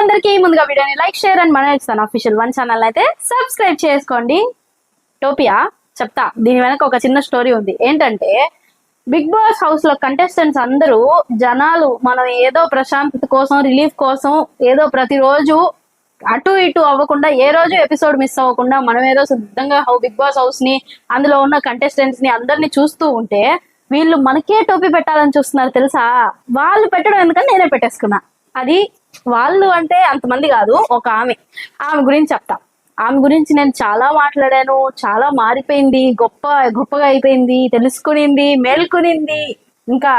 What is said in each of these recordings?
అందరికీ ముందుగా వీడియోని లైక్ షేర్ అండ్ మన ఇస్తాను అఫీషియల్ వన్ ఛానల్ అయితే సబ్స్క్రైబ్ చేసుకోండి. టోపియా చెప్తా. దీని వెనక ఒక చిన్న స్టోరీ ఉంది. ఏంటంటే బిగ్ బాస్ హౌస్లో కంటెస్టెంట్స్ అందరూ జనాలు మనం ఏదో ప్రశాంతత కోసం రిలీఫ్ కోసం ఏదో ప్రతిరోజు అటు ఇటు అవ్వకుండా ఏ రోజు ఎపిసోడ్ మిస్ అవ్వకుండా మనం ఏదో సిద్ధంగా హౌ బిగ్ బాస్ హౌస్ని అందులో ఉన్న కంటెస్టెంట్స్ని అందరినీ చూస్తూ ఉంటే వీళ్ళు మనకే టోపీ పెట్టాలని చూస్తున్నారు తెలుసా? వాళ్ళు పెట్టడం ఎందుకని నేనే పెట్టేసుకున్నా. అది వాళ్ళు అంటే అంతమంది కాదు ఒక ఆమె. ఆమె గురించి చెప్తా. ఆమె గురించి నేను చాలా మాట్లాడాను చాలా మారిపోయింది గొప్ప గొప్పగా అయిపోయింది తెలుసుకునింది మేల్కొనింది. ఇంకా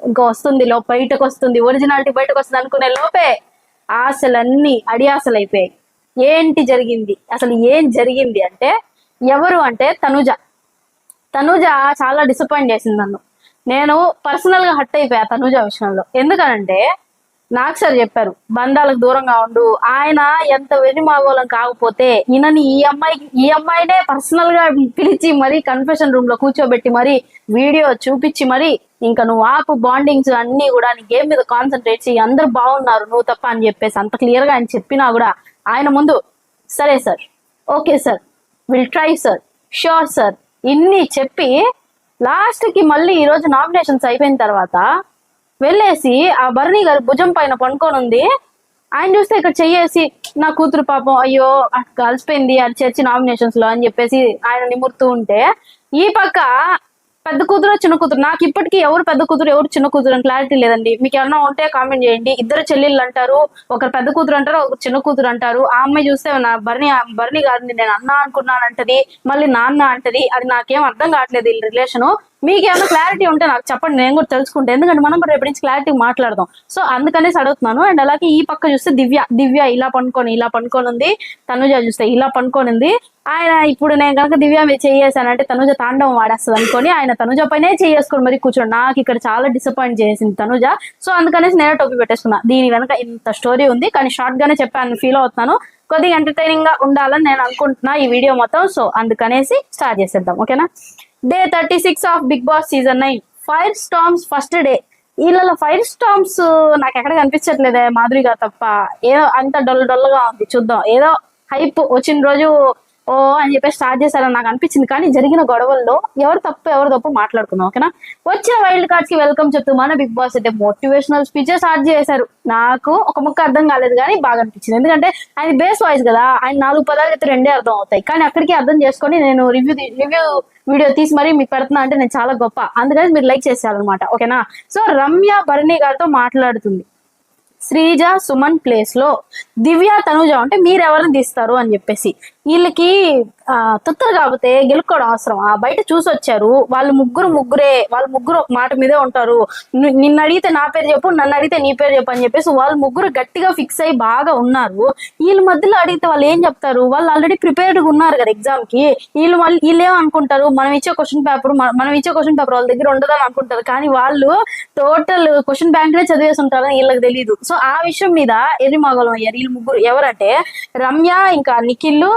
ఇంకా వస్తుంది లో బయటకు వస్తుంది ఒరిజినాలిటీ బయటకు వస్తుంది అనుకునే లోపే ఆశలన్నీ అడియాసలు అయిపోయాయి ఏంటి జరిగింది? అసలు ఏం జరిగింది అంటే ఎవరు అంటే తనుజ. తనుజ చాలా డిసప్పాయింట్ చేసింది నన్ను. నేను పర్సనల్గా హట్ అయిపోయా తనుజ విషయంలో. ఎందుకనంటే నాకు సార్ చెప్పారు బంధాలకు దూరంగా ఉండు. ఆయన ఎంత వెరిమాగోళం కాకపోతే ఈయనని ఈ అమ్మాయికి ఈ అమ్మాయినే పర్సనల్గా పిలిచి మరీ కన్ఫెషన్ రూమ్లో కూర్చోబెట్టి మరి వీడియో చూపించి మరి ఇంకా నువ్వు ఆపు బాండింగ్స్ అన్ని కూడా నీ గేమ్ మీద కాన్సన్ట్రేట్ చేయి. అందరు బాగున్నారు నువ్వు తప్ప అని చెప్పేసి అంత క్లియర్గా ఆయన చెప్పినా కూడా ఆయన ముందు సరే sir okay sir will try sir sure sir ఇన్ని చెప్పి లాస్ట్కి మళ్ళీ ఈ రోజు నామినేషన్స్ అయిపోయిన తర్వాత వెళ్ళేసి ఆ భరణి గారి భుజం పైన పండుకొని ఉంది. ఆయన చూస్తే ఇక్కడ చెయ్యేసి నా కూతురు పాపం అయ్యో కలిసిపోయింది అది చర్చి నామినేషన్స్లో అని చెప్పేసి ఆయన నిమురుతూ ఉంటే ఈ పక్క పెద్ద కూతురు చిన్న కూతురు నాకు ఇప్పటికీ ఎవరు పెద్ద కూతురు ఎవరు చిన్న కూతురు అని క్లారిటీ లేదండి. మీకు ఏమన్నా ఉంటే కామెంట్ చేయండి. ఇద్దరు చెల్లెళ్ళు అంటారు ఒకరు పెద్ద కూతురు అంటారు ఒకరు చిన్న కూతురు అంటారు. ఆ అమ్మాయి చూస్తే నా భరణి భరణి గారిని నేను అన్న అనుకున్నాను అంటది మళ్ళీ నాన్న అంటది అది నాకేం అర్థం కావట్లేదు వీళ్ళ రిలేషన్ మీకు క్లారిటీ ఉంటే నాకు చెప్పండి నేను కూడా తెలుసుకుంటే. ఎందుకంటే మనం రేపటి నుంచి క్లారిటీ మాట్లాడదాం. సో అందుకనేసి అడుగుతున్నాను. అండ్ అలాగే ఈ పక్క చూస్తే దివ్య దివ్య ఇలా పనుకొని ఇలా పండుకొని ఉంది. తనుజ చూస్తే ఇలా పనుకొని ఉంది. ఆయన ఇప్పుడు నేను కనుక దివ్య మీద చేయేసానంటే తనుజ తాండవం వాడేస్తుంది అనుకొని ఆయన తనుజ పైనే చేసుకొని మరి కూర్చోండి నాకు ఇక్కడ చాలా డిసప్పాయింట్ చేసింది తనుజ. సో అందుకనేసి నేను టోపీ పెట్టేసుకున్నా. దీని వెనక ఇంత స్టోరీ ఉంది. కానీ షార్ట్ గానే చెప్పాను ఫీల్ అవుతున్నాను. కొద్దిగా ఎంటర్టైనింగ్గా ఉండాలని నేను అనుకుంటున్నా ఈ వీడియో మొత్తం. సో అందుకనేసి స్టార్ట్ చేసేద్దాం. ఓకేనా? Day thirty six of Bigg Boss season nine fire storms first day వీళ్ళలో ఫైర్ స్టామ్స్ నాకు ఎక్కడ కనిపించట్లేదే మాధురిగా తప్ప. ఏదో అంత డొల్ డొల్గా ఉంది చూద్దాం. ఏదో హైప్ వచ్చిన రోజు ఓ అని చెప్పి స్టార్ట్ చేశారని నాకు అనిపించింది. కానీ జరిగిన గొడవల్లో ఎవరు తప్పు ఎవరు తప్పు మాట్లాడుకుందాం ఓకేనా? వచ్చిన వైల్డ్ కార్డ్స్కి వెల్కమ్ చెప్తూ మన బిగ్ బాస్ అయితే మోటివేషనల్ స్పీచెస్ స్టార్ట్ చేశారు. నాకు ఒక ముక్క అర్థం కాలేదు కానీ బాగా అనిపించింది. ఎందుకంటే ఆయన బేస్ వాయిస్ కదా ఆయన నాలుగు పదాలు అయితే రెండే అర్థం అవుతాయి. కానీ అక్కడికి అర్థం చేసుకొని నేను రివ్యూ రివ్యూ వీడియో తీసి మరీ మీకు పెడుతున్నా అంటే నేను చాలా గొప్ప. అందుకని మీరు లైక్ చేసేయాలన్నమాట ఓకేనా? సో రమ్య భరణి గారితో మాట్లాడుతుంది. శ్రీజ సుమన్ ప్లేస్లో దివ్య తనుజ అంటే మీరు ఎవరిని తీస్తారు అని చెప్పేసి. వీళ్ళకి ఆ తుత్తరు కాకపోతే గెలుక్కోవడం అవసరం. ఆ బయట చూసి వచ్చారు. వాళ్ళు ముగ్గురు ముగ్గురే వాళ్ళు ముగ్గురు ఒక మాట మీదే ఉంటారు. నిన్ను అడిగితే నా పేరు చెప్పు నన్ను అడిగితే నీ పేరు చెప్పు అని చెప్పేసి వాళ్ళు ముగ్గురు గట్టిగా ఫిక్స్ అయ్యి బాగా ఉన్నారు. వీళ్ళ మధ్యలో అడిగితే వాళ్ళు ఏం చెప్తారు? వాళ్ళు ఆల్రెడీ ప్రిపేర్డ్గా ఉన్నారు కదా ఎగ్జామ్కి. వీళ్ళు మళ్ళీ వీళ్ళు ఏమనుకుంటారు మనం ఇచ్చే క్వశ్చన్ పేపర్ మనం ఇచ్చే క్వశ్చన్ పేపర్ వాళ్ళ దగ్గర ఉండదని అనుకుంటారు. కానీ వాళ్ళు టోటల్ క్వశ్చన్ బ్యాంక్ నే చదివేసి ఉంటారని వీళ్ళకి తెలియదు సో ఆ విషయం మీద ఎర్రి మగలం అయ్యారు. వీళ్ళు ముగ్గురు ఎవరంటే రమ్య ఇంకా నిఖిల్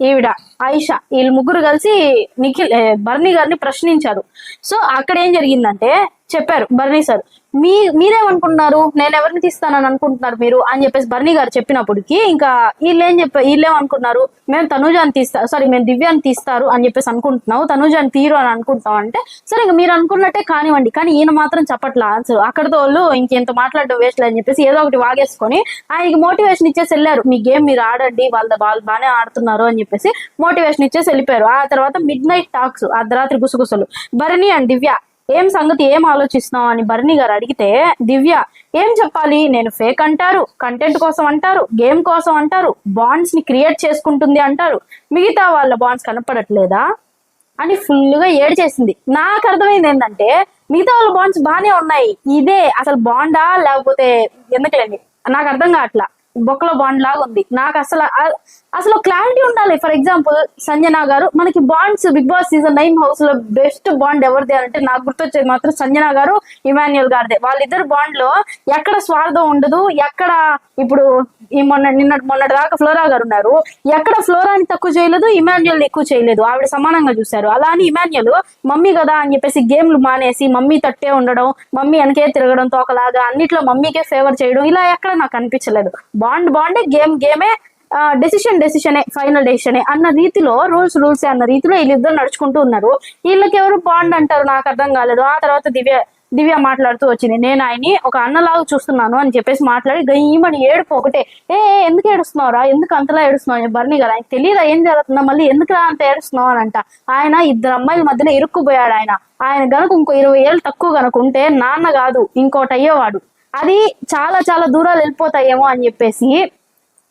ఈవిడ. ఆయిషా వీళ్ళు ముగ్గురు కలిసి నిఖిల్ బర్నీ గారిని ప్రశ్నించారు. సో అక్కడ ఏం జరిగిందంటే చెప్పారు బర్నీ సార్ మీ మీరేమనుకుంటున్నారు? నేను ఎవరిని తీస్తానని అనుకుంటున్నారు మీరు? అని చెప్పేసి బర్నీ గారు చెప్పినప్పటికి ఇంకా వీళ్ళు ఏం చెప్పారు వీళ్ళేమనుకున్నారు మేము తనుజాని తీస్తా సారీ మేము దివ్యాన్ని తీస్తారు అని చెప్పేసి అనుకుంటున్నావు తనుజాని తీరు అని అనుకుంటున్నాం అంటే సరే ఇంకా మీరు అనుకున్నట్టే కానివ్వండి కానీ ఈయన మాత్రం చెప్పట్లా ఆన్సర్ అక్కడతో వాళ్ళు ఇంకెంత మాట్లాడడం వేస్ట్ అని చెప్పేసి ఏదో ఒకటి వాగేసుకొని ఆయనకి మోటివేషన్ ఇచ్చేసి వెళ్ళారు. మీ గేమ్ మీరు ఆడండి వాళ్ళ వాళ్ళు బాగానే ఆడుతున్నారు అని చెప్పేసి మోటివేషన్ ఇచ్చేసి వెళ్ళిపోయారు. ఆ తర్వాత మిడ్ నైట్ టాక్స్ అర్ధరాత్రి గుసగుసలు. భరణి అండ్ దివ్య ఏం సంగతి ఏం ఆలోచిస్తున్నావు అని భరణి గారు అడిగితే దివ్య ఏం చెప్పాలి? నేను ఫేక్ అంటారు కంటెంట్ కోసం అంటారు గేమ్ కోసం అంటారు బాండ్స్ని క్రియేట్ చేసుకుంటుంది అంటారు. మిగతా వాళ్ళ బాండ్స్ కనపడట్లేదా? అని ఫుల్గా ఏడ్ చేసింది నాకు అర్థమైంది ఏంటంటే మిగతా వాళ్ళ బాండ్స్ బాగానే ఉన్నాయి. ఇదే అసలు బాండా లేకపోతే ఎందుకులేండి? నాకు అర్థం కావట్లా. బొక్కల బాండ్ లాగా ఉంది. నాకు అసలు అసలు క్లారిటీ ఉండాలి. ఫర్ ఎగ్జాంపుల్ సంజన గారు మనకి bonds Bigg Boss season nine హౌస్లో బెస్ట్ బాండ్ ఎవరిది అంటే నాకు గుర్తొచ్చేది మాత్రం సంజన గారు ఇమాన్యుల్ గారిదే. వాళ్ళిద్దరు బాండ్లో ఎక్కడ స్వార్థం ఉండదు ఎక్కడ ఇప్పుడు ఈ మొన్న నిన్న మొన్నటి దాకా ఫ్లోరా గారు ఉన్నారు. ఎక్కడ ఫ్లోరాని తక్కువ చేయలేదు ఇమాన్యుల్ ఎక్కువ చేయలేదు. ఆవిడ సమానంగా చూశారు. అలా అని ఇమాన్యుల్ మమ్మీ కదా అని చెప్పేసి గేమ్లు మానేసి మమ్మీ తట్టే ఉండడం మమ్మీ వెనకే తిరగడం తోకలాగా అన్నిట్లో మమ్మీకే ఫేవర్ చేయడం ఇలా ఎక్కడ నాకు అనిపించలేదు. బాండ్ బాండే గేమ్ గేమే డెసిషన్ డెసిషనే ఫైనల్ డెసిషనే అన్న రీతిలో రూల్స్ రూల్స్ అన్న రీతిలో వీళ్ళిద్దరు నడుచుకుంటూ ఉన్నారు. వీళ్ళకి ఎవరు బాండ్ అంటారు నాకు అర్థం కాలేదు. ఆ తర్వాత దివ్య దివ్య మాట్లాడుతూ వచ్చింది. నేను ఆయన్ని ఒక అన్నలాగా చూస్తున్నాను అని చెప్పేసి మాట్లాడి గయ్యమని ఏడుపు ఒకటే. ఏ ఎందుకు ఏడుస్తున్నావురా? ఎందుకు అంతలా ఏడుస్తున్నావు? బర్ని కదా ఆయనకి తెలియదా ఏం జరుగుతుందా? మళ్ళీ ఎందుకు అంత ఏడుస్తున్నావు అని అంట. ఆయన ఇద్దరు అమ్మాయిల మధ్యలో ఇరుక్కుపోయాడు ఆయన. ఆయన గనుక ఇంకో ఇరవై ఏళ్ళు తక్కువ గనుక ఉంటే నాన్న కాదు ఇంకోటి అయ్యేవాడు అది చాలా చాలా దూరాలు వెళ్ళిపోతాయేమో అని చెప్పేసి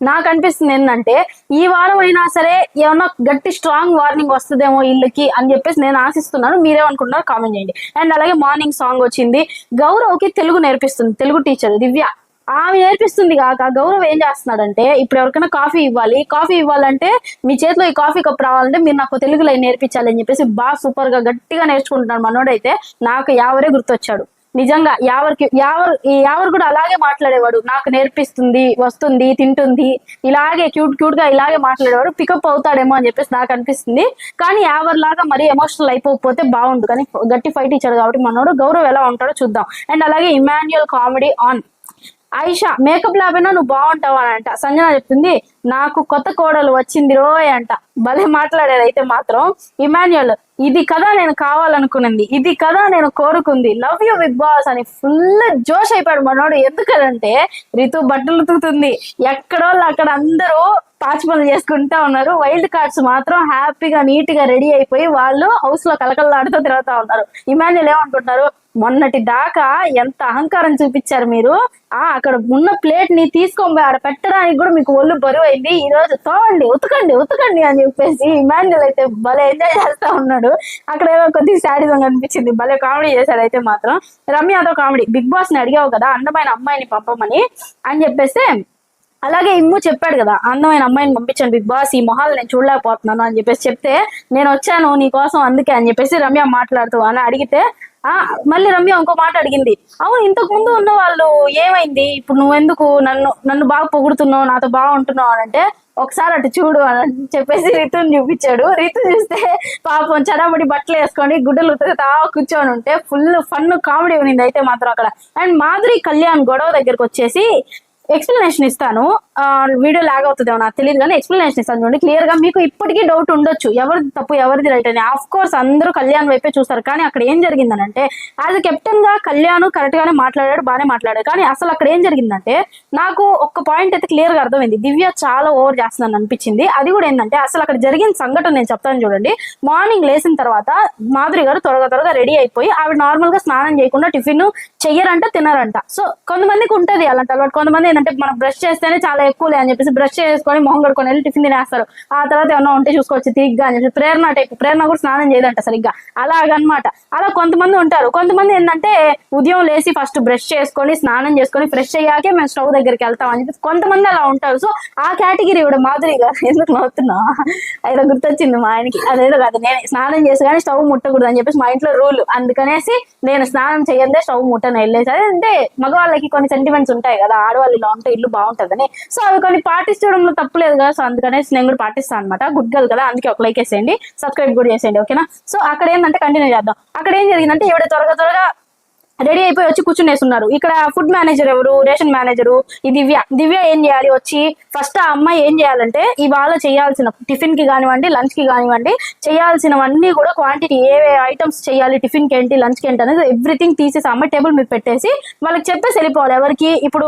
నాకు అనిపిస్తుంది ఏంటంటే ఈ వారం అయినా సరే ఏమన్నా గట్టి స్ట్రాంగ్ వార్నింగ్ వస్తుందేమో ఇల్లుకి అని చెప్పేసి నేను ఆశిస్తున్నాను. మీరేమనుకుంటున్నారు కామెంట్ చేయండి. అండ్ అలాగే మార్నింగ్ సాంగ్ వచ్చింది. గౌరవ్కి తెలుగు నేర్పిస్తుంది తెలుగు టీచర్ దివ్య. ఆమె నేర్పిస్తుంది కాక గౌరవ్ ఏం చేస్తున్నాడంటే ఇప్పుడు ఎవరికైనా కాఫీ ఇవ్వాలి. కాఫీ ఇవ్వాలంటే మీ చేతిలో ఈ కాఫీ కప్ రావాలంటే మీరు నాకు తెలుగులో నేర్పించాలి అని చెప్పేసి బాగా సూపర్గా గట్టిగా నేర్చుకుంటున్నాడు మనోడైతే. నాకు యావరే గుర్తొచ్చాడు. నిజంగా యావరికి యావర్ ఈ యావర్ కూడా అలాగే మాట్లాడేవాడు. నాకు నేర్పిస్తుంది వస్తుంది తింటుంది ఇలాగే క్యూట్ క్యూట్గా ఇలాగే మాట్లాడేవాడు. పికప్ అవుతాడేమో అని చెప్పేసి నాకు అనిపిస్తుంది. కానీ యావర్ లాగా మరీ ఎమోషనల్ అయిపోతే బాగుండు. కానీ గట్టి ఫైట్ ఇచ్చాడు కాబట్టి మనోడు గౌరవ్ ఎలా ఉంటాడో చూద్దాం. అండ్ అలాగే Emmanuel comedy on Aisha makeup లేకపోయినా నువ్వు బాగుంటావు అని అంట. సంజన చెప్తుంది నాకు కొత్త కోడలు వచ్చింది రోయ్ అంట. భలే మాట్లాడేది అయితే మాత్రం. ఇమాన్యుయల్ ఇది కదా నేను కావాలనుకున్నది ఇది కదా నేను కోరుకుంది. లవ్ యూ బిగ్ బాస్ అని ఫుల్ జోష్ అయిపోయాడు మనోడు. ఎందుకంటే రితు బట్టలు ఉతుకుతుంది. ఎక్కడోళ్ళు అక్కడ అందరూ పాచి పనులు చేసుకుంటా ఉన్నారు. వైల్డ్ కార్డ్స్ మాత్రం హ్యాపీగా నీట్గా రెడీ అయిపోయి వాళ్ళు హౌస్లో కలకల్లాడుతూ తిరుగుతా ఉన్నారు. ఇమాన్యుల్ ఏమనుకుంటున్నారు? మొన్నటి దాకా ఎంత అహంకారం చూపించారు మీరు? ఆ అక్కడ ఉన్న ప్లేట్ని తీసుకొని ఆడ పెట్టడానికి కూడా మీకు ఒళ్ళు బరువు అయిపోయింది. ఈ రోజు తోండి ఉతకండి ఉతకండి అని చెప్పేసి ఇమాన్యుల్ అయితే భలే ఎంజాయ్ చేస్తా ఉన్నాడు. అక్కడ ఏదో కొద్దిగా శాడిజం అనిపించింది. భలే కామెడీ చేశాడు అయితే మాత్రం. రమ్యతో కామెడీ బిగ్ బాస్ని అడిగావు కదా అందమైన అమ్మాయిని పంపమని అని చెప్పేస్తే అలాగే ఇమ్ము చెప్పాడు కదా అందమైన అమ్మాయిని పంపించాను బిగ్ బాస్ ఈ మొహాలు నేను చూడలేకపోతున్నాను అని చెప్పేసి చెప్తే నేను వచ్చాను నీ కోసం అందుకే అని చెప్పేసి రమ్య మాట్లాడుతూ అని అడిగితే ఆ మళ్ళీ రమ్య ఇంకో మాట అడిగింది. అవును ఇంతకు ముందు ఉన్న వాళ్ళు ఏమైంది? ఇప్పుడు నువ్వెందుకు నన్ను నన్ను బాగా పొగుడుతున్నావు నాతో బాగుంటున్నావు అని అంటే ఒకసారి అటు చూడు అని చెప్పేసి రితుని చూపించాడు. రితు చూస్తే పాపం చడబడి బట్టలు వేసుకొని గుడ్డలు ఉతుకుతా కూర్చొని ఉంటే ఫుల్ ఫన్ కామెడీ ఉన్నింది అయితే మాత్రం అక్కడ. అండ్ మాధురి కళ్యాణ్ గొడవ దగ్గరకు వచ్చేసి ఎక్స్ప్లెనేషన్ ఇస్తాను. వీడియో లాగ్ అవుతుందేమో నాకు తెలియదు కానీ ఎక్స్ప్లెనేషన్ ఇస్తాను చూడండి. క్లియర్గా మీకు ఇప్పటికీ డౌట్ ఉండొచ్చు. ఎవరిది తప్పు ఎవరిది రైట్ అని. ఆఫ్ కోర్స్ అందరూ కళ్యాణ్ వైపే చూస్తారు. కానీ అక్కడ ఏం జరిగిందనంటే యాజ్ అ కెప్టెన్గా కళ్యాణ్ కరెక్ట్ గానే మాట్లాడాడు బాగానే మాట్లాడాడు. కానీ అసలు అక్కడ ఏం జరిగిందంటే నాకు ఒక్క పాయింట్ అయితే క్లియర్గా అర్థమైంది. దివ్య చాలా ఓవర్ చేస్తుందని అనిపించింది. అది కూడా ఏంటంటే అసలు అక్కడ జరిగిన సంఘటన నేను చెప్తాను చూడండి. మార్నింగ్ లేసిన తర్వాత మాధురి గారు త్వరగా త్వరగా రెడీ అయిపోయి ఆవిడ నార్మల్గా స్నానం చేయకుండా టిఫిన్ చెయ్యరంట తినరంట. సో కొంతమందికి ఉంటది అలాంటి అలవాటు. కొంతమంది ఏంటంటే మనం బ్రష్ చేస్తేనే చాలా ఎక్కువలే అని చెప్పేసి బ్రష్ చేసుకొని మొహం కడుకొని వెళ్ళి టిఫిన్ తినేస్తారు. ఆ తర్వాత ఏమన్నా ఉంటే చూసుకోవచ్చు తీగ్గా అని చెప్పి ప్రేరణ టైప్ ప్రేరణ కూడా స్నానం చేయదంట సరిగ్గా. అలాగనమాట. అలా కొంతమంది ఉంటారు. కొంతమంది ఏంటంటే ఉదయం లేచి ఫస్ట్ బ్రష్ చేసుకొని స్నానం చేసుకొని ఫ్రెష్ అయ్యాకే మేము స్టవ్ దగ్గరికి వెళ్తాం అని చెప్పి కొంతమంది అలా ఉంటారు. సో ఆ కేటగిరీ కూడా మాధురి గారు ఎందుకు నవ్వుతున్నా ఏదో గుర్తొచ్చింది మా ఆయనకి. అదేదో కాదు నేను స్నానం చేసి కానీ స్టవ్ ముట్టకూడదు అని చెప్పేసి మా ఇంట్లో రూల్ అందుకనేసి నేను స్నానం చేయందే స్టవ్ ముట్టను వెళ్ళేసి అదే అంటే మగవాళ్ళకి కొన్ని సెంటిమెంట్స్ ఉంటాయి కదా ఆడవాళ్ళు ఇలా ఉంటే ఇల్లు బాగుంటుందని. సో అవి కొన్ని పాటించడంలో తప్పులేదు కదా. సో అందుకనేసి నేను కూడా పాటిస్తాను అనమాట గుడ్ గర్ల్ కదా. అందుకే ఒక లైక్ వేసేయండి. సబ్స్క్రైబ్ కూడా చేసేయండి ఓకేనా సో అక్కడ ఏంటంటే కంటిన్యూ చేద్దాం. అక్కడ ఏం జరిగిందంటే ఎవడ త్వరగా త్వరగా రెడీ అయిపోయి వచ్చి కూర్చునేస్తున్నారు. ఇక్కడ ఫుడ్ మేనేజర్ ఎవరు? Ration manager? ఈ దివ్య. దివ్య ఏం చేయాలి? వచ్చి ఫస్ట్ ఆ అమ్మాయి ఏం చేయాలంటే ఇవాళ చేయాల్సిన టిఫిన్కి కానివ్వండి లంచ్కి కానివ్వండి చేయాల్సినవన్నీ కూడా క్వాంటిటీ ఏ ఐటమ్స్ చేయాలి టిఫిన్కి ఏంటి లంచ్కి ఏంటి అనేది ఎవ్రీథింగ్ తీసేసి అమ్మాయి టేబుల్ మీద పెట్టేసి వాళ్ళకి చెప్పేసి వెళ్ళిపోవాలి. ఎవరికి? ఇప్పుడు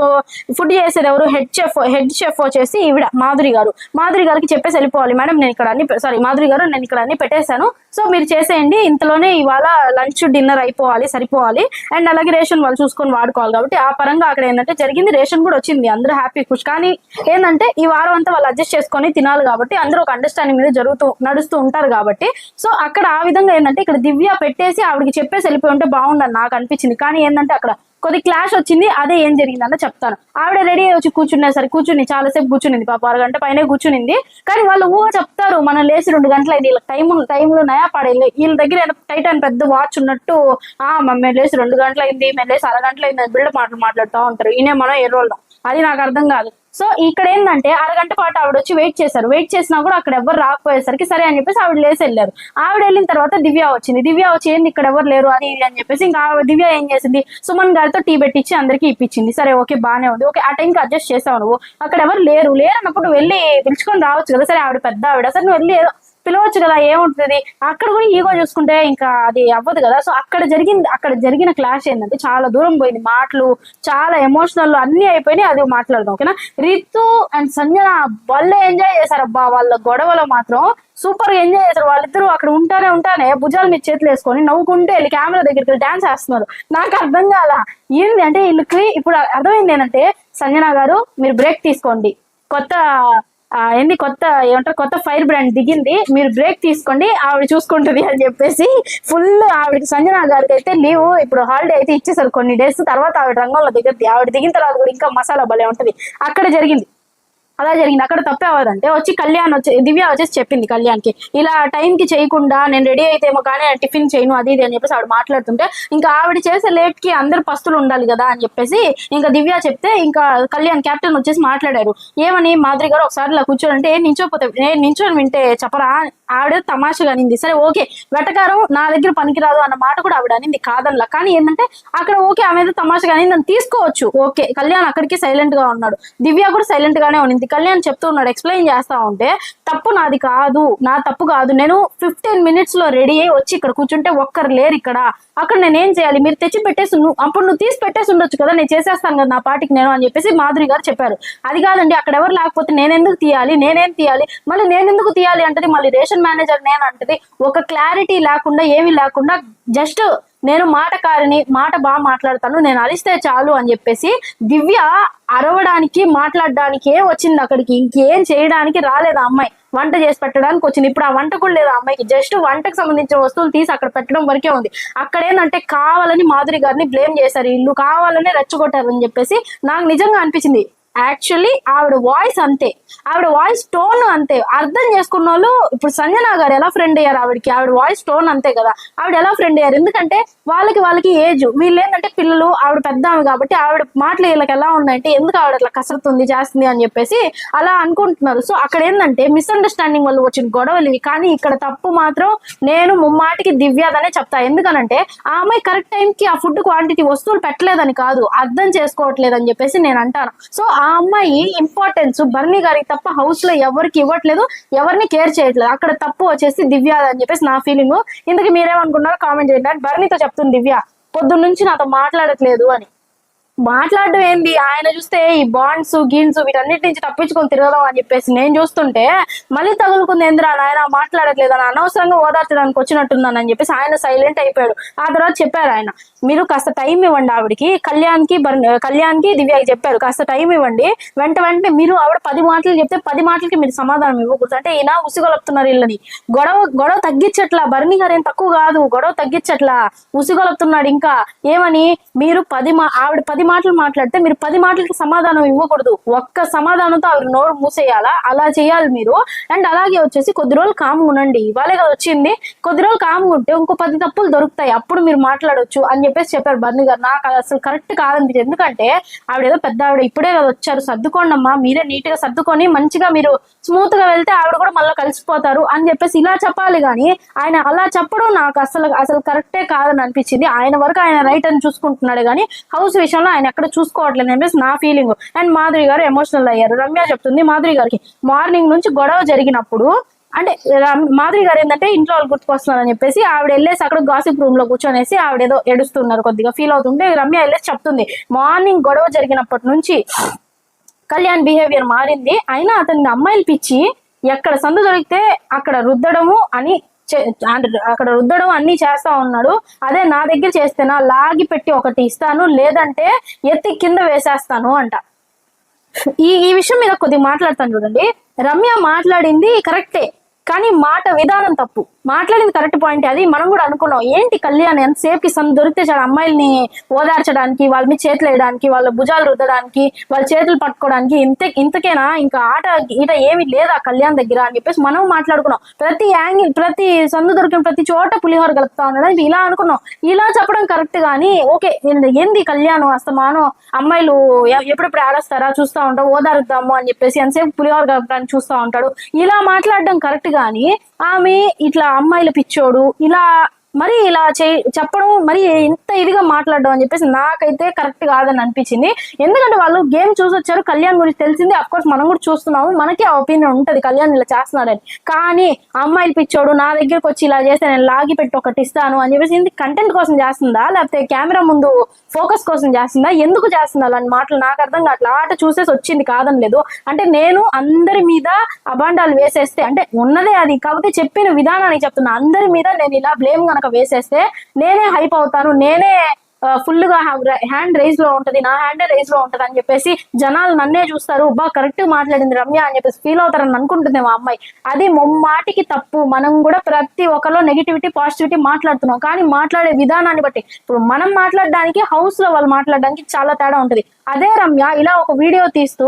ఫుడ్ చేసేది ఎవరు? హెడ్ చెఫ్ హెడ్ చెఫ్ వచ్చేసి ఈవిడ మాధురి గారు. మాధురి గారికి చెప్పేసి వెళ్ళిపోవాలి. మేడం నేను ఇక్కడ అన్ని సారీ మాధురి గారు నేను ఇక్కడ అన్ని పెట్టేశాను. సో మీరు చేసేయండి. ఇంతలోనే ఇవాళ లంచ్ డిన్నర్ అయిపోవాలి సరిపోవాలి. అండ్ అలాగే రేషన్ వాళ్ళు చూసుకొని వాడుకోవాలి కాబట్టి ఆ పరంగా అక్కడ ఏంటంటే జరిగింది. రేషన్ కూడా వచ్చింది. అందరూ హ్యాపీ ఖుష్. కానీ ఏంటంటే ఈ వారం అంతా వాళ్ళు అడ్జస్ట్ చేసుకొని తినాలి కాబట్టి అందరూ ఒక అండర్స్టాండింగ్ మీద జరుగుతూ నడుస్తూ ఉంటారు కాబట్టి. సో అక్కడ ఆ విధంగా ఏంటంటే ఇక్కడ దివ్య పెట్టేసి ఆవిడకి చెప్పేసి వెళ్ళిపోయి ఉంటే బాగుండని నాకు అనిపించింది. కానీ ఏంటంటే అక్కడ కొద్ది క్లాష్ వచ్చింది అదే ఏం జరిగిందన్న చెప్తాను. ఆవిడ రెడీ అయ్యి వచ్చి కూర్చునేసరి కూర్చుని చాలాసేపు కూర్చునింది పాప అరగంట పైన కూర్చునింది. కానీ వాళ్ళు ఊహ చెప్తారు మనం లేచి రెండు గంటలు అయింది వీళ్ళకి టైం టైంలో నయా పడేది వీళ్ళ దగ్గర టైట్ అని పెద్ద వాచ్ ఉన్నట్టు ఆ మేము లేచి రెండు గంటలు అయింది మేము లేచి అరగంటలు అయింది బిల్డప్ మాటలు మాట్లాడుతూ ఉంటారు. ఈయన మనం ఎర్రోళ్ళం. అది నాకు అర్థం కాదు. సో ఇక్కడ ఏంటంటే అరగంట పాటు ఆవిడ వచ్చి వెయిట్ చేశారు. వెయిట్ చేసినా కూడా అక్కడ ఎవరు రాకపోయేసరికి సరే అని చెప్పేసి ఆవిడ లేసి వెళ్ళారు. ఆవిడ వెళ్ళిన తర్వాత దివ్య వచ్చింది. దివ్య వచ్చి ఏంది ఇక్కడ ఎవరు లేరు? అది ఇది అని చెప్పేసి ఇంకా దివ్య ఏం చేసింది? సుమన్ గారితో టీ పెట్టించి అందరికీ ఇప్పించింది. సరే ఓకే బానే ఉంది. ఓకే ఆ టైంకి అడ్జస్ట్ చేసావు నువ్వు. అక్కడ ఎవరు లేరు. లేరు అన్నప్పుడు వెళ్ళి పిలుచుకొని రావచ్చు కదా. సరే ఆవిడ పెద్ద ఆవిడ. సరే నువ్వు వెళ్ళి పిలవచ్చు కదా ఏముంటుంది. అక్కడ కూడా ఈగో చూసుకుంటే ఇంకా అది అవ్వదు కదా. సో అక్కడ జరిగింది అక్కడ జరిగిన క్లాష్ ఏంటంటే చాలా దూరం పోయింది. మాటలు చాలా ఎమోషనల్ అన్ని అయిపోయినాయి అది మాట్లాడదాం ఓకేనా? రితు అండ్ సంజన భలే ఎంజాయ్ చేశారు అబ్బా. వాళ్ళ గొడవలో మాత్రం సూపర్గా ఎంజాయ్ చేశారు. వాళ్ళిద్దరూ అక్కడ ఉంటానే ఉంటానే భుజాల మీద చేతులు వేసుకొని నవ్వుకుంటే వెళ్ళి కెమెరా దగ్గరికి వెళ్ళి డాన్స్ చేస్తున్నారు. నాకు అర్థం కాల. ఏంది అంటే వీళ్ళకి ఇప్పుడు అర్థమైంది ఏంటంటే సంజన గారు మీరు బ్రేక్ తీసుకోండి. కొత్త ఏంది కొత్త ఏమంటారు కొత్త ఫైర్ బ్రాండ్ దిగింది. మీరు బ్రేక్ తీసుకోండి ఆవిడ చూసుకుంటుంది అని చెప్పేసి ఫుల్ ఆవిడకి సంజన గారికి అయితే లీవ్. ఇప్పుడు హాలిడే అయితే ఇచ్చేసారు కొన్ని డేస్ తర్వాత ఆవిడ రంగంలో దిగుద్ది. ఆవిడ దిగిన తర్వాత కూడా ఇంకా మసాలా భలే ఉంటది. అక్కడ జరిగింది. అలా జరిగింది. అక్కడ తప్పే అవదంటే వచ్చి కళ్యాణ్ వచ్చి దివ్య వచ్చేసి చెప్పింది కళ్యాణ్కి ఇలా టైంకి చేయకుండా నేను రెడీ అయితేమో కానీ టిఫిన్ చేయను అది ఇది అని చెప్పేసి ఆవిడ మాట్లాడుతుంటే ఇంకా ఆవిడ చేసే లేట్కి అందరు పస్తులు ఉండాలి కదా అని చెప్పేసి ఇంకా దివ్య చెప్తే ఇంకా కళ్యాణ్ కెప్టెన్ వచ్చేసి మాట్లాడారు. ఏమని మాదిరి గారు ఒకసారి ఇలా కూర్చోనంటే ఏ నించోపోతే నేను నించోని వింటే చెప్పరా? ఆవిడ తమాషగా అనింది. సరే ఓకే వెటకారం నా దగ్గర పనికిరాదు అన్న మాట కూడా ఆవిడ అనింది కాదనలా. కానీ ఏంటంటే అక్కడ ఓకే ఆమె తమాషగా అనింది అని తీసుకోవచ్చు ఓకే కళ్యాణ్ అక్కడికి సైలెంట్గా ఉన్నాడు దివ్య కూడా సైలెంట్ గానే ఉన్నింది కళ్యాణ్ చెప్తూ ఉన్నాడు ఎక్స్ప్లెయిన్ చేస్తా ఉంటే తప్పు నాది కాదు నా తప్పు కాదు. నేను ఫిఫ్టీన్ మినిట్స్లో రెడీ అయ్యి వచ్చి ఇక్కడ కూర్చుంటే ఒక్కరు లేరు ఇక్కడ. అక్కడ నేను ఏం చేయాలి? మీరు తెచ్చి పెట్టేసి అప్పుడు నువ్వు తీసి పెట్టేసి ఉండొచ్చు కదా? నేను చేసేస్తాను కదా నా పాటికి నేను అని చెప్పేసి మాధురి గారు చెప్పారు. అది కాదండి అక్కడ ఎవరు లేకపోతే నేను ఎందుకు తీయాలి? నేనేం తీయాలి? మళ్ళీ నేను ఎందుకు తీయాలి అంటది మళ్ళీ రేషన్ మేనేజర్ నేను అంటది. ఒక క్లారిటీ లేకుండా ఏమీ లేకుండా జస్ట్ నేను మాటకారిని మాట బాగా మాట్లాడతాను నేను అలిస్తే చాలు అని చెప్పేసి దివ్య అరవడానికి మాట్లాడడానికే వచ్చింది అక్కడికి. ఇంకేం చేయడానికి రాలేదు అమ్మాయి. వంట చేసి పెట్టడానికి వచ్చింది. ఇప్పుడు ఆ వంట కూడా లేదు అమ్మాయికి. జస్ట్ వంటకు సంబంధించిన వస్తువులు తీసి అక్కడ పెట్టడం వరకే ఉంది. అక్కడ ఏంటంటే కావాలని మాధురి గారిని బ్లేమ్ చేశారు. ఇల్లు కావాలని అని చెప్పేసి నాకు నిజంగా అనిపించింది. యాక్చువల్లీ ఆవిడ వాయిస్ అంతే. ఆవిడ వాయిస్ టోన్ అంతే. అర్థం చేసుకున్న వాళ్ళు ఇప్పుడు సంజన గారు ఎలా ఫ్రెండ్ అయ్యారు ఆవిడకి? ఆవిడ వాయిస్ టోన్ అంతే కదా. ఆవిడ ఎలా ఫ్రెండ్ అయ్యారు? ఎందుకంటే వాళ్ళకి వాళ్ళకి ఏజ్ వీళ్ళు ఏంటంటే పిల్లలు ఆవిడ పెద్ద ఆమె కాబట్టి ఆవిడ మాటలు వీళ్ళకి ఎలా ఉన్నాయంటే ఎందుకు ఆవిడ అట్లా కసరుతుంది చేస్తుంది అని చెప్పేసి అలా అనుకుంటున్నారు. సో అక్కడ ఏంటంటే మిస్అండర్స్టాండింగ్ వల్ల వచ్చిన గొడవలు ఇవి. కానీ ఇక్కడ తప్పు మాత్రం నేను ముమ్మాటికి దివ్యాదనే చెప్తా. ఎందుకనంటే ఆ అమ్మాయి కరెక్ట్ టైంకి ఆ ఫుడ్ క్వాంటిటీ వస్తువులు పెట్టలేదని కాదు. అర్థం చేసుకోవట్లేదు అని చెప్పేసి నేను అంటాను. సో ఆ అమ్మాయి ఇంపార్టెన్స్ బర్నీ గారికి తప్ప హౌస్లో ఎవరికి ఇవ్వట్లేదు ఎవరిని కేర్ చేయట్లేదు. అక్కడ తప్పు వచ్చేసి దివ్య అని చెప్పేసి నా ఫీలింగ్ ఇందుకు మీరేమనుకున్నారో కామెంట్ చేయండి. బర్నీతో చెప్తుంది దివ్య పొద్దున్న నుంచి నాతో మాట్లాడట్లేదు అని. మాట్లాడడం ఏంది? ఆయన చూస్తే ఈ బాండ్స్ గీన్స్ వీటన్నిటి నుంచి తప్పించుకొని తిరగదాం అని చెప్పేసి నేను చూస్తుంటే మళ్ళీ తగులుకుంది ఎందురా ఆయన మాట్లాడట్లేదు అని అనవసరంగా ఓదార్చడానికి వచ్చినట్టుందని అని చెప్పేసి ఆయన సైలెంట్ అయిపోయాడు. ఆ తర్వాత చెప్పారు ఆయన మీరు కాస్త టైం ఇవ్వండి ఆవిడకి కళ్యాణ్కి కళ్యాణ్కి దివ్యకి చెప్పారు కాస్త టైం ఇవ్వండి వెంట వెంటనే మీరు ఆవిడ పది మాటలు చెప్తే పది మాటలకి మీరు సమాధానం ఇవ్వకూడదు. అంటే ఈయన ఉసిగొలుపుతున్నారు వీళ్ళని. గొడవ గొడవ తగ్గించట్లా బర్ణి గారు ఏం తక్కువ కాదు గొడవ తగ్గించట్లా ఉసిగొలుపుతున్నాడు ఇంకా. ఏమని? మీరు పది మా ఆవిడ పది మాటలు మాట్లాడితే మీరు పది మాటలకి సమాధానం ఇవ్వకూడదు. ఒక్క సమాధానంతో ఆవిడ నోరు మూసేయాలా? అలా చేయాలి మీరు. అండ్ అలాగే వచ్చేసి కొద్ది రోజులు కామ్గా ఉండండి. ఇవాళే కదా వచ్చింది. కొద్ది రోజులు కామ్గా ఉంటే ఇంకో పది తప్పులు దొరుకుతాయి. అప్పుడు మీరు మాట్లాడొచ్చు అని చెప్పేసి చెప్పారు బంధు గారు. నాకు అసలు కరెక్ట్ కాదనిపించింది. ఎందుకంటే ఆవిడ ఏదో పెద్ద ఆవిడ ఇప్పుడే కదా వచ్చారు. సర్దుకోండి అమ్మా. మీరే నీట్గా సర్దుకొని మంచిగా మీరు స్మూత్గా వెళ్తే ఆవిడ కూడా మళ్ళీ కలిసిపోతారు అని చెప్పేసి ఇలా చెప్పాలి కానీ ఆయన అలా చెప్పడం నాకు అసలు అసలు కరెక్టే కాదని అనిపించింది. ఆయన వరకు ఆయన రైట్ అని చూసుకుంటున్నాడు కానీ హౌస్ విషయంలో ఆయన ఎక్కడ చూసుకోవట్లేదు అని చెప్పేసి నా ఫీలింగ్ అండ్ మాధురి గారు ఎమోషనల్ అయ్యారు. రమ్య చెప్తుంది మాధురి గారికి మార్నింగ్ నుంచి గొడవ జరిగినప్పుడు అంటే మాధురి గారు ఏంటంటే ఇంట్లో వాళ్ళు గుర్తుకొస్తున్నారు అని చెప్పేసి ఆవిడ వెళ్ళేసి అక్కడ గాసిప్ రూమ్లో కూర్చొనేసి ఆవిడ ఏదో ఏడుస్తున్నారు కొద్దిగా ఫీల్ అవుతుంటే రమ్య వెళ్ళేసి చెప్తుంది మార్నింగ్ గొడవ జరిగినప్పటి నుంచి కళ్యాణ్ బిహేవియర్ మారింది. అయినా అతని అమ్మాయిలు పిచ్చి ఎక్కడ సందు దొరికితే అక్కడ రుద్దడము అని అక్కడ రుద్దడం అన్ని చేస్తా ఉన్నాడు. అదే నా దగ్గర చేస్తేనా లాగి పెట్టి ఒకటి ఇస్తాను లేదంటే ఎత్తి కింద వేసేస్తాను అంట. ఈ ఈ విషయం మీద కొద్దిగా మాట్లాడతాను చూడండి. రమ్య మాట్లాడింది కరెక్టే కానీ మాట విధానం తప్పు. మాట్లాడింది కరెక్ట్ పాయింట్ అది. మనం కూడా అనుకున్నాం ఏంటి కళ్యాణ్ ఎంతసేపుకి సన్ దొరికితే చాలా అమ్మాయిల్ని ఓదార్చడానికి వాళ్ళ మీద చేతులు వేయడానికి వాళ్ళ భుజాలు రుద్దడానికి వాళ్ళ చేతులు పట్టుకోవడానికి ఇంత ఇంతకేనా? ఇంకా ఆట ఈట ఏమి లేదా కళ్యాణ్ దగ్గర అని చెప్పేసి మనం మాట్లాడుకున్నాం. ప్రతి యాంగిల్ ప్రతి సందు దొరికిన ప్రతి చోట పులిహోర కలుపుతా ఉండడానికి ఇలా అనుకున్నాం. ఇలా చెప్పడం కరెక్ట్ కానీ ఓకే ఏంది కళ్యాణ్ అస్తమానం? అమ్మాయిలు ఎప్పుడెప్పుడు ఆడేస్తారా? చూస్తా ఉంటాం ఓదారుద్దాము అని చెప్పేసి ఎంతసేపు పులిహోర కలపడానికి చూస్తా ఉంటాడు. ఇలా మాట్లాడడం కరెక్ట్ కానీ ఆమె ఇట్లా అమ్మాయిల పిచ్చోడు ఇలా మరి ఇలా చే చెప్పడం మరి ఇంత ఇదిగా మాట్లాడడం అని చెప్పేసి నాకైతే కరెక్ట్ కాదని అనిపించింది. ఎందుకంటే వాళ్ళు గేమ్ చూసి వచ్చారు కళ్యాణ్ గురించి తెలిసింది. అఫ్ కోర్స్ మనం కూడా చూస్తున్నాము. మనకి ఆ ఒపీనియన్ ఉంటుంది కళ్యాణ్ ఇలా చేస్తున్నాడని కానీ అమ్మాయిలు పిచ్చోడు నా దగ్గరకు వచ్చి ఇలా చేస్తే నేను లాగి పెట్టి ఒకటి ఇస్తాను అని చెప్పేసి ఇది కంటెంట్ కోసం చేస్తుందా? లేకపోతే కెమెరా ముందు ఫోకస్ కోసం చేస్తుందా? ఎందుకు చేస్తుందా? అలాంటి మాటలు నాకు అర్థం కావట్లేదు ఆట చూసేసి వచ్చింది కాదని లేదు. అంటే నేను అందరి మీద అభాండాలు వేసేస్తే అంటే ఉన్నదే అది. కాబట్టి చెప్పిన విధానానికి చెప్తున్నా అందరి మీద నేను ఇలా బ్లేమ్ కనుక వేసేస్తే నేనే హైప్ అవుతాను నేను ఫుల్గా హ్యాండ్ రైజ్లో ఉంటది నా హ్యాండ్ రైజ్లో ఉంటది అని చెప్పేసి జనాలు నన్నే చూస్తారు. బా కరెక్ట్ మాట్లాడింది రమ్య అని చెప్పేసి ఫీల్ అవుతారని అనుకుంటుంది మా అమ్మాయి. అది మొమ్మాటికి తప్పు. మనం కూడా ప్రతి ఒక్కరిలో నెగిటివిటీ పాజిటివిటీ మాట్లాడుతున్నాం. కానీ మాట్లాడే విధానాన్ని బట్టి. ఇప్పుడు మనం మాట్లాడడానికి హౌస్లో వాళ్ళు మాట్లాడడానికి చాలా తేడా ఉంటది. అదే రమ్య ఇలా ఒక వీడియో తీస్తూ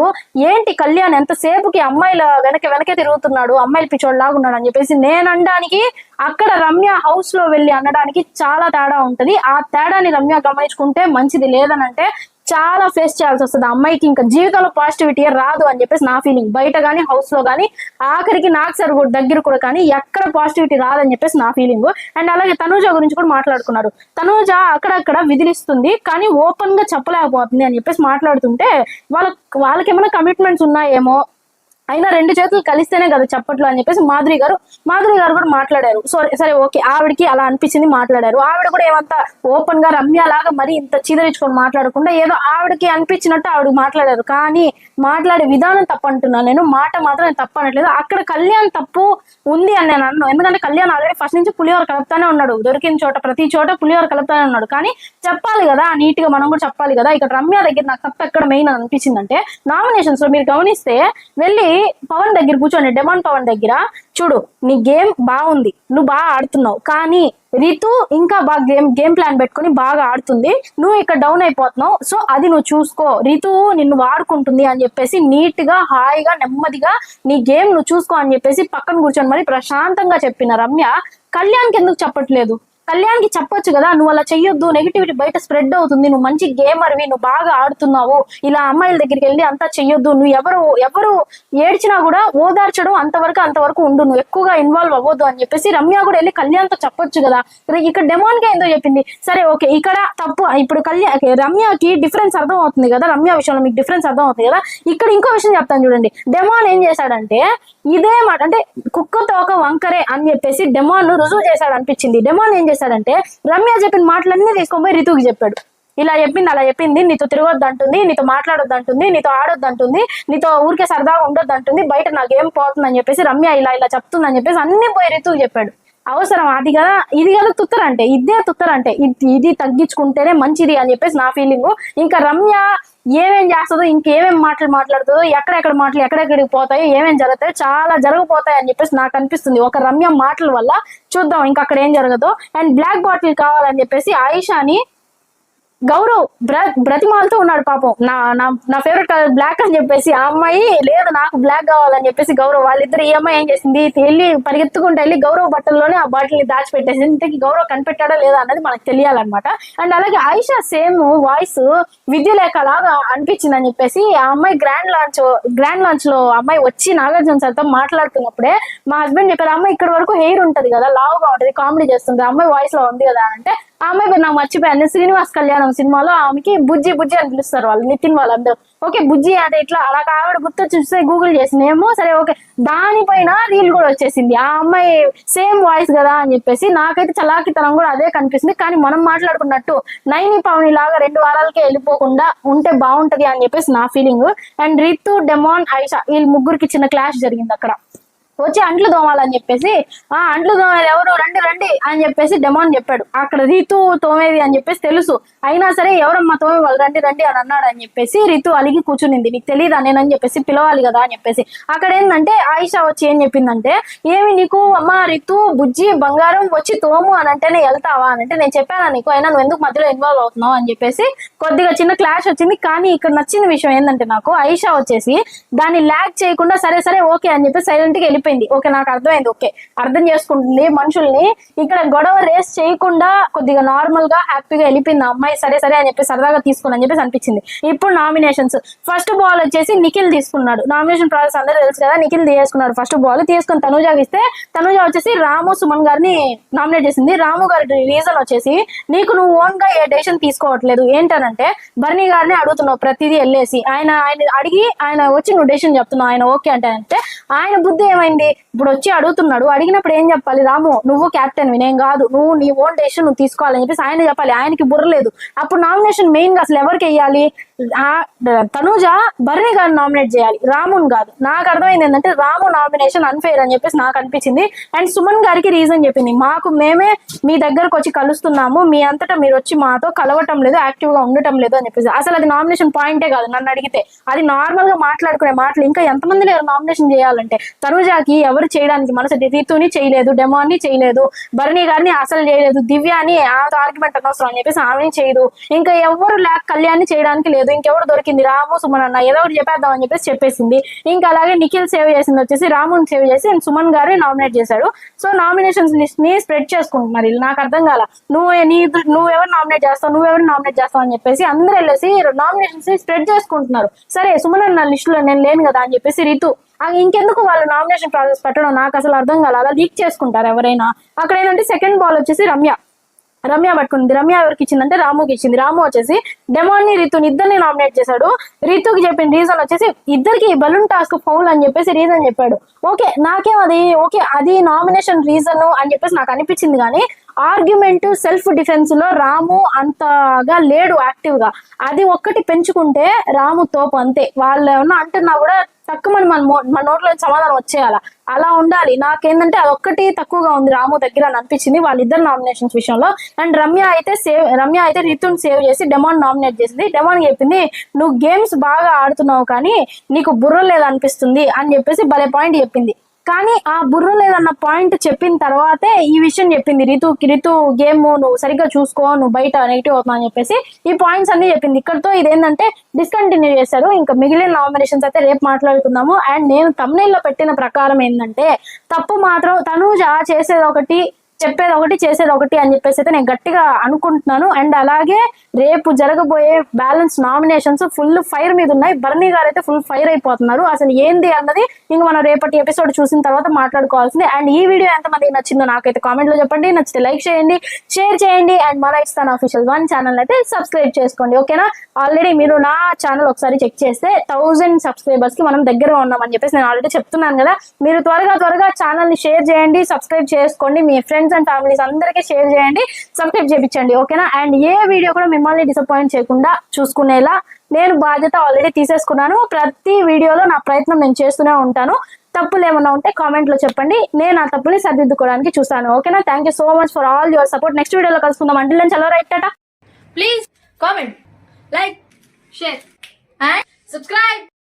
ఏంటి కళ్యాణ్ ఎంతసేపుకి అమ్మాయిల వెనక వెనకే తిరుగుతున్నాడు? అమ్మాయిల పిచ్చోడు లాగున్నాడు అని చెప్పేసి నేను అక్కడ రమ్య హౌస్లో వెళ్ళి అనడానికి చాలా తేడా ఉంటది. ఆ తేడాని రమ్య గమనించుకుంటే మంచిది లేదనంటే చాలా ఫేస్ చేయాల్సి వస్తుంది. అమ్మాయికి ఇంకా జీవితంలో పాజిటివిటీ రాదు అని చెప్పేసి నా ఫీలింగ్ బయట కానీ హౌస్లో కానీ ఆఖరికి నాకు సార్ దగ్గర కూడా కానీ ఎక్కడ పాజిటివిటీ రాదని చెప్పేసి నా ఫీలింగ్ అండ్ అలాగే తనూజ గురించి కూడా మాట్లాడుకున్నారు. తనూజ అక్కడక్కడ విధిలిస్తుంది కానీ ఓపెన్గా చెప్పలేకపోతుంది అని చెప్పేసి మాట్లాడుతుంటే వాళ్ళ వాళ్ళకి ఏమైనా కమిట్మెంట్స్ ఉన్నాయేమో అయినా రెండు చేతులు కలిస్తేనే కదా చప్పట్లు అని చెప్పేసి మాధురి గారు మాధురి గారు కూడా మాట్లాడారు. సరే సరే ఓకే ఆవిడకి అలా అనిపించింది మాట్లాడారు. ఆవిడ కూడా ఏమంతా ఓపెన్గా రమ్య లాగా మరి ఇంత చీదరించుకొని మాట్లాడకుండా ఏదో ఆవిడకి అనిపించినట్టు ఆవిడ మాట్లాడారు. కానీ మాట్లాడే విధానం తప్పు అంటున్నాను నేను. మాట మాత్రం నేను తప్పు అనట్లేదు అక్కడ కళ్యాణ్ తప్పు ఉంది అని నేను అన్నాను ఎందుకంటే కళ్యాణ్ ఆల్రెడీ ఫస్ట్ నుంచి పులిహోర కలుపుతానే ఉన్నాడు. దొరికిన చోట ప్రతి చోట పులిహోర కలుపుతానే ఉన్నాడు. కానీ చెప్పాలి కదా నీట్గా మనం కూడా చెప్పాలి కదా. ఇక్కడ రమ్య దగ్గర నాకు తప్పు ఎక్కడ మెయిన్ అనిపించిందంటే నామినేషన్స్లో మీరు గమనిస్తే వెళ్ళి పవన్ దగ్గర కూర్చోండి డెమాన్ పవన్ దగ్గర. చూడు నీ గేమ్ బాగుంది నువ్వు బాగా ఆడుతున్నావు. కానీ రితు ఇంకా బాగా గేమ్ గేమ్ ప్లాన్ పెట్టుకొని బాగా ఆడుతుంది. నువ్వు ఇక్కడ డౌన్ అయిపోతున్నావు. సో అది నువ్వు చూసుకో. రితు నిన్ను వాడుకుంటుంది అని చెప్పేసి నీట్గా హాయిగా నెమ్మదిగా నీ గేమ్ నువ్వు చూసుకో అని చెప్పేసి పక్కన కూర్చొని మరి ప్రశాంతంగా చెప్పిన రమ్య కళ్యాణ్కి ఎందుకు చెప్పట్లేదు? కళ్యాణ్కి చెప్పొచ్చు కదా నువ్వు అలా చెయ్యొద్దు నెగిటివిటీ బయట స్ప్రెడ్ అవుతుంది నువ్వు మంచి గేమర్వి నువ్వు బాగా ఆడుతున్నావు ఇలా అమ్మాయిల దగ్గరికి వెళ్ళి అంతా చెయ్యొద్దు నువ్వు ఎవరు ఎవరు ఏడ్చినా కూడా ఓదార్చడం అంతవరకు అంతవరకు ఉండు నువ్వు ఎక్కువగా ఇన్వాల్వ్ అవ్వద్దు అని చెప్పేసి రమ్య కూడా వెళ్ళి కళ్యాణ్తో చెప్పొచ్చు కదా. ఇక్కడ డెమోన్గా ఏందో చెప్పింది. సరే ఓకే ఇక్కడ తప్పు. ఇప్పుడు కళ్యాణ్ రమ్యకి డిఫరెన్స్ అర్థం అవుతుంది కదా రమ్య విషయంలో మీకు డిఫరెన్స్ అర్థం అవుతుంది కదా. ఇక్కడ ఇంకో విషయం చెప్తాను చూడండి. డెమాన్ ఏం చేశాడంటే ఇదే మాట అంటే కుక్కతో ఒక వంకరే అని చెప్పేసి డెమాన్ రుజువు చేశాడు అనిపించింది. డెమాన్ ఏం చేశాడంటే రమ్య చెప్పిన మాటలన్నీ తీసుకొని పోయి రితుకి చెప్పాడు. ఇలా చెప్పింది అలా చెప్పింది నీతో తిరగొద్దు అంటుంది నీతో మాట్లాడొద్దు అంటుంది నీతో ఆడొద్దు అంటుంది నీతో ఊరికే సరదాగా ఉండొద్దు అంటుంది బయట నాకు ఏం పోతుంది అని చెప్పేసి రమ్య ఇలా ఇలా చెప్తుంది అని చెప్పేసి అన్ని పోయి రితుకు చెప్పాడు. అవసరం అది కదా ఇది కదా తుత్తరంటే ఇదే తుత్తరంటే ఇది ఇది తగ్గించుకుంటేనే మంచిది అని చెప్పేసి నా ఫీలింగ్ ఇంకా రమ్య ఏమేం చేస్తుందో ఇంకేమేం మాటలు మాట్లాడుతుందో ఎక్కడెక్కడ మాటలు ఎక్కడెక్కడికి పోతాయో ఏమేం జరుగుతాయో చాలా జరగపోతాయి అని చెప్పేసి నాకు అనిపిస్తుంది. ఒక రమ్య మాటల వల్ల చూద్దాం ఇంకా అక్కడ ఏం జరగదో. అండ్ బ్లాక్ బాటిల్ కావాలని చెప్పేసి ఆయిషాని గౌరవ్ బ్ర బ్రతిమాలతో ఉన్నాడు పాపం. నా నా నా ఫేవరెట్ కలర్ బ్లాక్ అని చెప్పేసి ఆ అమ్మాయి లేదు నాకు బ్లాక్ కావాలని చెప్పేసి గౌరవ్ వాళ్ళిద్దరు ఈ అమ్మాయి ఏం చేసింది? వెళ్ళి పరిగెత్తుకుంటూ వెళ్ళి గౌరవ్ బట్టల్లోనే ఆ బాటిల్ని దాచిపెట్టేసింది. ఇంతకి గౌరవ్ కనిపెట్టాడా లేదా అన్నది మనకు తెలియాలన్నమాట. అండ్ అలాగే ఆయిషా సేమ్ వాయిస్ విద్యులేఖ లాగా అనిపించింది అని చెప్పేసి ఆ అమ్మాయి గ్రాండ్ లాంచ్ గ్రాండ్ లాంచ్లో ఆ అమ్మాయి వచ్చి నాగార్జున సార్తో మాట్లాడుతున్నప్పుడే మా హస్బెండ్ చెప్పారు అమ్మాయి ఇక్కడ వరకు హెయిర్ ఉంటది కదా లావుగా ఉంటది కామెడీ చేస్తుంది అమ్మాయి వాయిస్లో ఉంది కదా అంటే ఆ అమ్మాయి నాకు మర్చిపోయాను. శ్రీనివాస్ కళ్యాణం సినిమాలో ఆమెకి బుజ్జి బుజ్జి అని పిలుస్తారు వాళ్ళు నితిన్ వాళ్ళందరూ. ఓకే బుజ్జి అంటే ఇట్లా అలా ఆవిడ గుర్తు చూస్తే గూగుల్ చేసినేమో ఏమో సరే ఓకే. దానిపైన రీల్ కూడా వచ్చేసింది. ఆ అమ్మాయి సేమ్ వాయిస్ కదా అని చెప్పేసి నాకైతే చలాకితనం కూడా అదే కనిపిస్తుంది. కానీ మనం మాట్లాడుకున్నట్టు నైని పవని లాగా రెండు వారాలకే వెళ్ళిపోకుండా ఉంటే బాగుంటది అని చెప్పేసి నా feeling and Ritu Demon Aisha వీళ్ళు ముగ్గురికి చిన్న క్లాష్ జరిగింది అక్కడ. వచ్చి అంట్లు తోమాలని చెప్పేసి ఆ అంట్లు తోమేది ఎవరు? రండి రండి అని చెప్పేసి డెమోన్ చెప్పాడు. అక్కడ రీతు తోమేది అని చెప్పేసి తెలుసు. అయినా సరే ఎవరమ్మా తోమే వాళ్ళు రండి రండి అని అన్నాడు అని చెప్పేసి రీతు అలిగి కూర్చునింది. నీకు తెలియదా నేనని చెప్పేసి పిలవాలి కదా? అని చెప్పేసి. అక్కడ ఏంటంటే ఆయిషా వచ్చి ఏం చెప్పిందంటే ఏమి నీకు? అమ్మ రితు బుజ్జి బంగారం వచ్చి తోము అని అంటేనే వెళ్తావా? అని అంటే నేను చెప్పాను నీకు? అయినా నువ్వు ఎందుకు మధ్యలో ఇన్వాల్వ్ అవుతున్నావు? అని చెప్పేసి కొద్దిగా చిన్న క్లాష్ వచ్చింది. కానీ ఇక్కడ నచ్చిన విషయం ఏంటంటే నాకు ఆయిషా వచ్చేసి దాన్ని ల్యాక్ చేయకుండా సరే సరే ఓకే అని చెప్పి సైలెంట్గా వెళ్ళి అయిపోయింది. ఓకే నాకు అర్థమైంది. ఓకే అర్థం చేసుకుంటుంది మనుషుల్ని. ఇక్కడ గొడవ రేస్ చేయకుండా కొద్దిగా నార్మల్గా హ్యాపీగా వెళ్ళిపోయింది అమ్మాయి. సరే సరే అని చెప్పి సరదాగా తీసుకుని అని చెప్పేసి అనిపించింది. ఇప్పుడు నామినేషన్స్ ఫస్ట్ బాల్ వచ్చేసి నిఖిల్ తీసుకున్నాడు. నామినేషన్ ప్రాసెస్ అందరూ తెలుసు కదా నిఖిల్ తీసుకున్నాడు ఫస్ట్ బాల్ తీసుకుని తనుజాకి ఇస్తే తనుజ వచ్చేసి రాము సుమన్ గారిని నామినేట్ చేసింది. రాము గారి రీజన్ వచ్చేసి నీకు నువ్వు ఓన్గా ఏ డెసిషన్ తీసుకోవట్లేదు. ఏంటనంటే బర్నీ గారిని అడుగుతున్నావు ప్రతిదీ వెళ్ళేసి. ఆయన ఆయన అడిగి ఆయన వచ్చి నువ్వు డెసిషన్ చెప్తున్నావు. ఆయన ఓకే అంటే అంటే ఆయన బుద్ధి ఏమైంది? ఇప్పుడు వచ్చి అడుగుతున్నాడు. అడిగినప్పుడు ఏం చెప్పాలి? రాము నువ్వు క్యాప్టెన్ నేను కాదు. నువ్వు నీ ఓన్ డెసిషన్ నువ్వు తీసుకోవాలని చెప్పేసి ఆయన చెప్పాలి. ఆయనకి బుర్ర లేదు. అప్పుడు నామినేషన్ మెయిన్గా అసలు ఎవరికి వెయ్యాలి? తనూజ బర్నీ గారిని నామినేట్ చేయాలి. రామున్ కాదు. నాకు అర్థమైంది ఏంటంటే రాము నామినేషన్ అన్ఫేర్ అని చెప్పేసి నాకు అనిపించింది. అండ్ సుమన్ గారికి రీజన్ చెప్పింది. మాకు మేమే మీ దగ్గరకు వచ్చి కలుస్తున్నాము. మీ అంతటా మీరు వచ్చి మాతో కలవటం లేదు యాక్టివ్గా ఉండటం లేదు అని చెప్పేసి. అసలు అది నామినేషన్ పాయింటే కాదు నన్ను అడిగితే. అది నార్మల్గా మాట్లాడుకునే మాటలు. ఇంకా ఎంతమంది లేరు నామినేషన్ చేయాలంటే? తనుజాకి ఎవరు చేయడానికి మనసు? రీతుని చేయలేదు డెమోని చేయలేదు భరణి గారిని అసలు చేయలేదు దివ్యాని ఆమెతో ఆర్గ్యుమెంట్ అనవసరం అని చెప్పేసి ఆమెని చేయదు. ఇంకా ఎవరు లేక కళ్యాణ్ చేయడానికి లేదు. ఇంకెవరు దొరికింది? రాము సుమన్ అన్న ఏదో ఒకటి చెప్పేద్దాం అని చెప్పేసి చెప్పేసింది. ఇంకా అలాగే నిఖిల్ సేవ్ చేసింది వచ్చేసి రాముని సేవ్ చేసి సుమన్ గారు నామినేట్ చేశాడు. సో నామినేషన్స్ లిస్ట్ని స్ప్రెడ్ చేసుకుంటున్నారు నాకు అర్థం కాల. నువ్వు నీ నువ్వు ఎవరు నామినేట్ చేస్తావు? నువ్వు ఎవరు నామినేట్ చేస్తావు అని చెప్పేసి అందరూ వెళ్ళేసి నామినేషన్స్ని స్ప్రెడ్ చేసుకుంటున్నారు. సరే సుమన్ అన్న లిస్ట్లో నేను లేను కదా అని చెప్పేసి రితు ఆ ఇంకెందుకు వాళ్ళు నామినేషన్ ప్రాసెస్ పెట్టడం? నాకు అసలు అర్థం కాల. అలా లీక్ చేసుకుంటారు ఎవరైనా. అక్కడ ఏంటంటే సెకండ్ బాల్ వచ్చేసి రమ్య. రమ్య పట్టుకుంది. రమ్య ఎవరికి ఇచ్చిందంటే రాముకి ఇచ్చింది. రాము వచ్చేసి డెమాన్ని రితుని ఇద్దరిని నామినేట్ చేశాడు. రితుకి చెప్పిన రీజన్ వచ్చేసి ఇద్దరికి బలూన్ టాస్క్ ఫౌల్ అని చెప్పేసి రీజన్ చెప్పాడు. ఓకే నాకేం అది? ఓకే అది నామినేషన్ రీజన్ అని చెప్పేసి నాకు అనిపించింది కానీ ఆర్గ్యుమెంట్ సెల్ఫ్ డిఫెన్స్లో రాము అంతగా లేడు యాక్టివ్గా. అది ఒక్కటి పెంచుకుంటే రాము తోపు అంతే. వాళ్ళు ఏమన్నా అంటున్నా కూడా తక్కువ మన మన నోట్లో సమాధానం వచ్చేయాల? అలా ఉండాలి. నాకేంటంటే అదొక్కటి తక్కువగా ఉంది రాము దగ్గర అని అనిపించింది వాళ్ళిద్దరు నామినేషన్స్ విషయంలో. అండ్ రమ్య అయితే సేవ్ రమ్య అయితే రితుని సేవ్ చేసి డెమాండ్ నామినేట్ చేసింది. డెమాన్ చెప్పింది నువ్వు గేమ్స్ బాగా ఆడుతున్నావు కానీ నీకు బుర్ర లేదనిపిస్తుంది అని చెప్పేసి భలే పాయింట్ చెప్పింది. కానీ ఆ బుర్ర లేదన్న పాయింట్ చెప్పిన తర్వాతే ఈ విషయం చెప్పింది. రితు రితు గేమ్ నువ్వు సరిగ్గా చూసుకో నువ్వు బయట నెగిటివ్ అవుతున్నావు అని చెప్పేసి ఈ పాయింట్స్ అన్ని చెప్పింది. ఇక్కడతో ఇదేంటంటే డిస్కంటిన్యూ చేశారు. ఇంకా మిగిలిన నామినేషన్స్ అయితే రేపు మాట్లాడుకుందాము. అండ్ నేను తమిళలో పెట్టిన ప్రకారం ఏంటంటే తప్పు మాత్రం తనూజ చేసేది ఒకటి చెప్పేది ఒకటి చేసేది ఒకటి అని చెప్పేసి అయితే నేను గట్టిగా అనుకుంటున్నాను. అండ్ అలాగే రేపు జరగబోయే బ్యాలెన్స్ నామినేషన్స్ ఫుల్ ఫైర్ మీద ఉన్నాయి. బర్నీ గారు అయితే ఫుల్ ఫైర్ అయిపోతున్నారు. అసలు ఏంది అన్నది ఇంక మనం రేపటి ఎపిసోడ్ చూసిన తర్వాత మాట్లాడుకోవాల్సింది. అండ్ ఈ వీడియో ఎంతమంది నచ్చిందో నాకైతే కామెంట్లో చెప్పండి. నచ్చితే లైక్ చేయండి షేర్ చేయండి. అండ్ మన ఇస్తాను అఫీషియల్ వన్ ఛానల్ అయితే సబ్స్క్రైబ్ చేసుకోండి. ఓకేనా? ఆల్రెడీ మీరు నా ఛానల్ ఒకసారి చెక్ చేస్తే థౌజండ్ సబ్స్క్రైబర్స్కి మనం దగ్గర ఉన్నామని చెప్పేసి నేను ఆల్రెడీ చెప్తున్నాను కదా. మీరు త్వరగా త్వరగా ఛానల్ని షేర్ చేయండి సబ్స్క్రైబ్ చేసుకోండి. మీ ఫ్రెండ్స్ అండ్ ఫ్యామిలీస్ అందరికీ షేర్ చేయండి సబ్స్క్రైబ్ చేయించండి ఓకేనా అండ్ ఏ వీడియో కూడా మిమ్మల్ని డిసప్పాయింట్ చేయకుండా చూసుకునేలా నేను బాధ్యత ఆల్రెడీ తీసేసుకున్నాను. ప్రతి వీడియోలో నా ప్రయత్నం నేను చేస్తూనే ఉంటాను. తప్పులు ఏమన్నా ఉంటే కామెంట్లో చెప్పండి. నేను ఆ తప్పుని సరిదిద్దుకోవడానికి చూస్తాను ఓకేనా thank you so much for all your support next వీడియోలో కలుసుకుందాం. అంటే నేను చలో right tata please comment like, share, and.